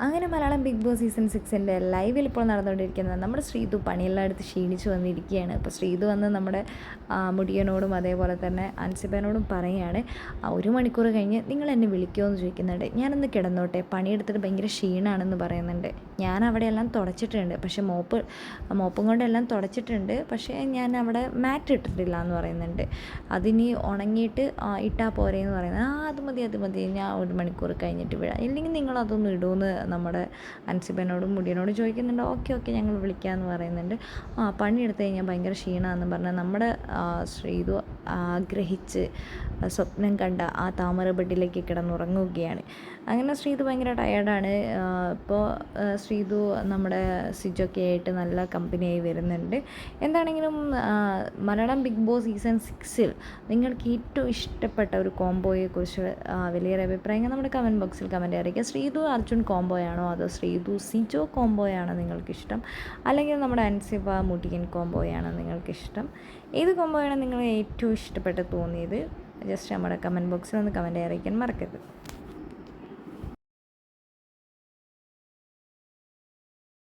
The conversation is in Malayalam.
അങ്ങനെ മലയാളം ബിഗ് ബോസ് സീസൺ സിക്സിന്റെ ലൈവിൽ ഇപ്പോൾ നടന്നുകൊണ്ടിരിക്കുന്നത് നമ്മുടെ ശ്രീതു പണിയെല്ലാം എടുത്ത് ക്ഷീണിച്ച് വന്നിരിക്കുകയാണ്. അപ്പോൾ ശ്രീതു വന്ന് നമ്മുടെ മുടിയനോടും അതേപോലെ തന്നെ അൻസിബനോടും പറയുകയാണ് "ആ, ഒരു മണിക്കൂർ കഴിഞ്ഞ് നിങ്ങൾ എന്നെ വിളിക്കുമോ എന്ന് ചോദിക്കുന്നുണ്ട്. ഞാനൊന്ന് കിടന്നോട്ടെ. പണിയെടുത്തിട്ട് ഭയങ്കര ക്ഷീണമാണെന്ന് പറയുന്നുണ്ട്. ഞാൻ അവിടെയെല്ലാം തുടച്ചിട്ടുണ്ട്. പക്ഷേ മോപ്പ് മോപ്പും കൊണ്ടെല്ലാം തുടച്ചിട്ടുണ്ട്. പക്ഷേ ഞാൻ അവിടെ മാറ്റ് ഇട്ടിട്ടില്ല എന്ന് പറയുന്നുണ്ട്. അതിനി ഉണങ്ങിയിട്ട് ഇട്ടാൽ പോരെ എന്ന് പറയുന്നത്. ആ അത് മതി അത് മതി. ഞാൻ ഒരു മണിക്കൂർ കഴിഞ്ഞിട്ട് വിടാം. ഇല്ലെങ്കിൽ നിങ്ങൾ അതൊന്നും ഇടുമെന്ന് നമ്മുടെ അൻസിബനോടും മുടിയനോടും ചോദിക്കുന്നുണ്ട് ഓക്കെ ഓക്കെ ഞങ്ങൾ വിളിക്കാമെന്ന് പറയുന്നുണ്ട്. ആ പണി പണിയെടുത്ത് കഴിഞ്ഞാൽ ഭയങ്കര ക്ഷീണമാണെന്ന് പറഞ്ഞാൽ നമ്മുടെ ശ്രീതു ആഗ്രഹിച്ച് സ്വപ്നം കണ്ട ആ താമര ബെഡിലേക്ക് കിടന്നുറങ്ങുകയാണ്. അങ്ങനെ ശ്രീതു ഭയങ്കര ടയേർഡാണ് ഇപ്പോൾ ശ്രീതു നമ്മുടെ സിജൊക്കെ ആയിട്ട് നല്ല കമ്പനിയായി വരുന്നുണ്ട്. എന്താണെങ്കിലും മലയാളം ബിഗ് ബോസ് സീസൺ സിക്സിൽ നിങ്ങൾക്ക് ഏറ്റവും ഇഷ്ടപ്പെട്ട ഒരു കോംബോയെക്കുറിച്ച് വലിയൊരു അഭിപ്രായങ്ങൾ നമ്മുടെ കമന്റ് ബോക്സിൽ കമന്റ് അറിയിക്കുക ശ്രീതു അർജുൻ കോംബോയാണോ? അതോ ശ്രീതു സിജോ കോംബോയാണോ നിങ്ങൾക്കിഷ്ടം? അല്ലെങ്കിൽ നമ്മുടെ അൻസിബ മുടിയൻ കോംബോയാണോ നിങ്ങൾക്കിഷ്ടം? ഏത് കോംബോയാണ് നിങ്ങൾ ഏറ്റവും ഇഷ്ടപ്പെട്ട് തോന്നിയത്? ജസ്റ്റ് നമ്മുടെ കമന്റ് ബോക്സിൽ ഒന്ന് കമന്റ് അറിയിക്കാൻ മറക്കരുത്.